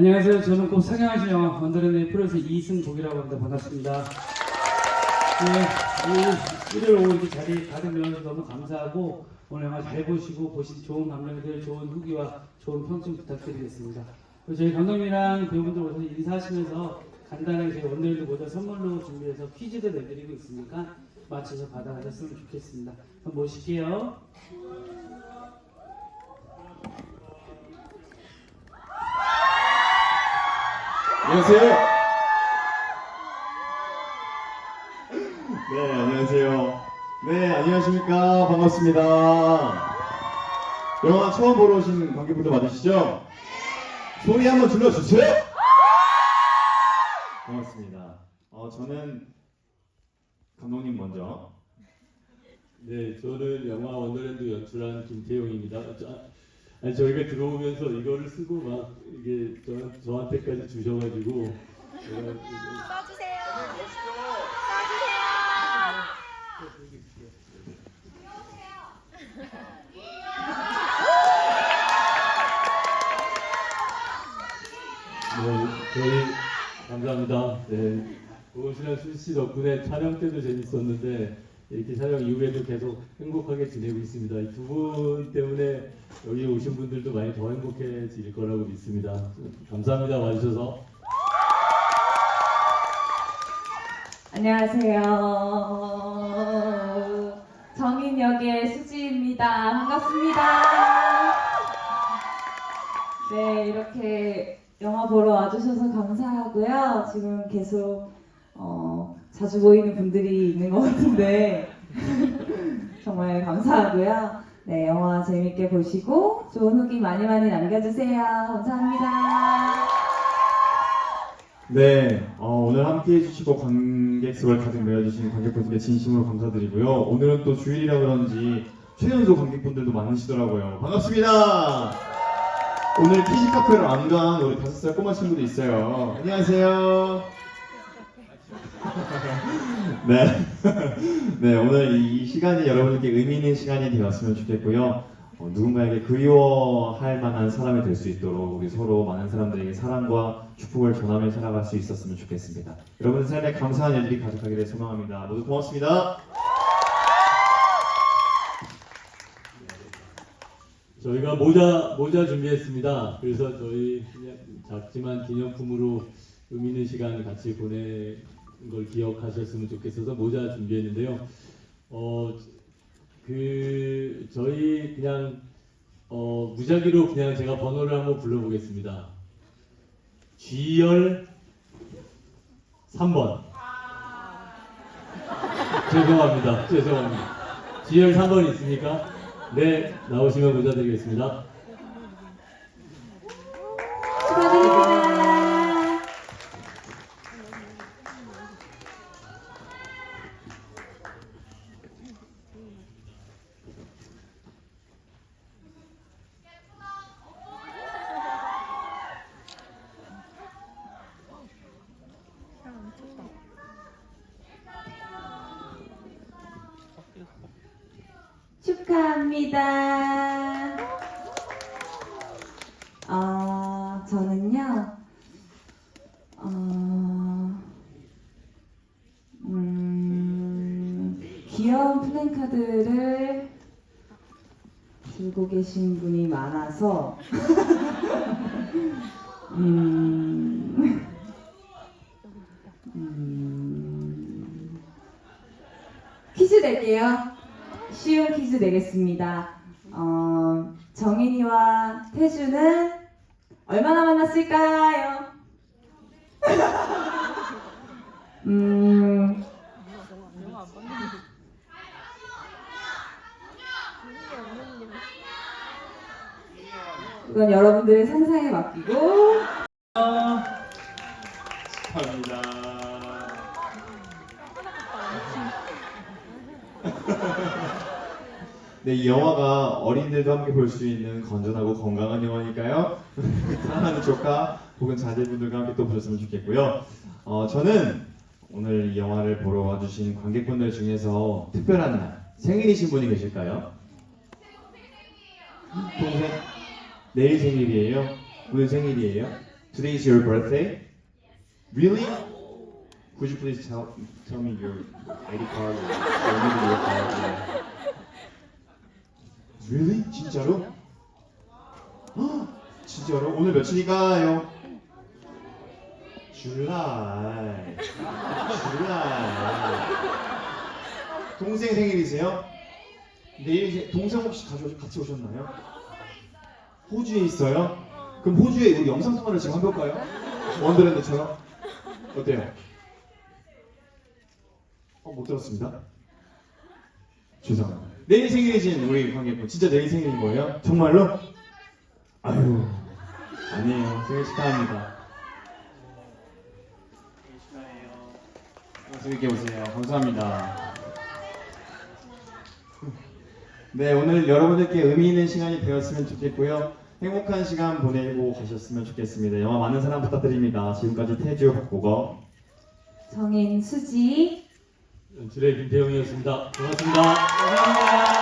안녕하세요. 저는 꼭 상영하신 영화 원더랜드의 프로듀서 이승복이라고 합니다. 반갑습니다. 네, 이 일요일 오후 이렇게 자리 메워서 너무 감사하고 오늘 영화 잘 보시고 보신 좋은 감명들, 좋은 후기와 좋은 평점 부탁드리겠습니다. 저희 감독님이랑 배우분들 오셔서 인사하시면서 간단하게 저희 원더랜드 모자 선물로 준비해서 퀴즈도 내드리고 있으니까 맞춰서 받아가셨으면 좋겠습니다. 그럼 모실게요. 안녕하세요. 네, 안녕하세요. 네, 안녕하십니까. 반갑습니다. 영화 처음 보러 오신 관객분들 맞으시죠? 소리 한번 질러주세요. 반갑습니다. 어, 저는 감독님 먼저. 네, 저는 영화 원더랜드 연출한 김태용입니다. 저, 아니 저희가 들어오면서 이거를 쓰고 막 이게 저, 저한테까지 주셔가지고 제가 이거- 써주세요. 써주세요. 네, 감사합니다. 네, 고은씨랑 수씨 덕분에 촬영 때도 재밌었는데 이렇게 촬영 이후에도 계속 행복하게 지내고 있습니다. 이 두 분 때문에 여기 오신 분들도 많이 더 행복해질 거라고 믿습니다. 감사합니다. 와주셔서. 안녕하세요. 정인 역의 수지입니다. 반갑습니다. 네, 이렇게 영화 보러 와주셔서 감사하고요. 지금 계속 어, 자주 보이는 분들이 있는 것 같은데 정말 감사하고요. 네, 영화 재밌게 보시고 좋은 후기 많이 많이 남겨주세요. 감사합니다. 네, 어, 오늘 함께 해주시고 관객석을 가득 메워주신 관객분들께 진심으로 감사드리고요. 오늘은 또 주일이라 그런지 최연소 관객분들도 많으시더라고요. 반갑습니다. 오늘 카페를 안간 우리 다섯 살 꼬마 친구도 있어요. 안녕하세요. 네. 네, 오늘 이 시간이 여러분께 의미 있는 시간이 되었으면 좋겠고요. 어, 누군가에게 그리워할 만한 사람이 될 수 있도록 우리 서로 많은 사람들에게 사랑과 축복을 전하며 살아갈 수 있었으면 좋겠습니다. 여러분 삶에 감사한 일들이 가득하기를 소망합니다. 모두 고맙습니다. 저희가 모자 모자 준비했습니다. 그래서 저희 작지만 기념품으로 의미 있는 시간 같이 보낸 걸 기억하셨으면 좋겠어서 모자 준비했는데요. 어, 그 저희 그냥 어, 무작위로 그냥 제가 번호를 한번 불러보겠습니다. G열 3번. 죄송합니다. 죄송합니다. G열 3번 있습니까? 네, 나오시면 모자 드리겠습니다. 축하드립니다. 축하합니다. 어, 저는요, 어, 음, 귀여운 플랜카드를 들고 계신 분이 많아서, 음, 음, 퀴즈 낼게요. 쉬운 퀴즈 내겠습니다. 어, 정인이와 태주는 얼마나 만났을까요? 음, 이건 여러분들의 상상에 맡기고 네, 이 영화가 어린이들도 함께 볼 수 있는 건전하고 건강한 영화니까요. 사랑하는 조카 혹은 자제분들과 함께 또 보셨으면 좋겠고요. 어, 저는 오늘 이 영화를 보러 와주신 관객분들 중에서 특별한 날 생일이신 분이 계실까요? 동생 내일 생일이에요? 오늘 생일이에요? Today is your birthday? Really? Could you please tell tell me your ID card or your card? Really? 진짜로? 헉, 진짜로? 오늘 며칠인가요? 줄라이. 줄라이. 동생 생일이세요? 내일 생- 동생 혹시 가져 같이 오셨나요? 호주에 있어요? 그럼 호주에 우리 영상 통화를 지금 한번 볼까요? 원더랜드처럼 어때요? 어, 못 들었습니다. 죄송합니다. 내일 생일이신 우리 관객분 진짜 내일 생일인 거예요? 정말로? 아유 아니에요 생일 축하합니다. 축하해요. 재밌게 보세요. 감사합니다. 네, 오늘 여러분들께 의미 있는 시간이 되었으면 좋겠고요. 행복한 시간 보내고 가셨으면 좋겠습니다. 영화 많은 사랑 부탁드립니다. 지금까지 태주 박보거. 정인 수지 연출의 김태형이었습니다. 고맙습니다. 감사합니다.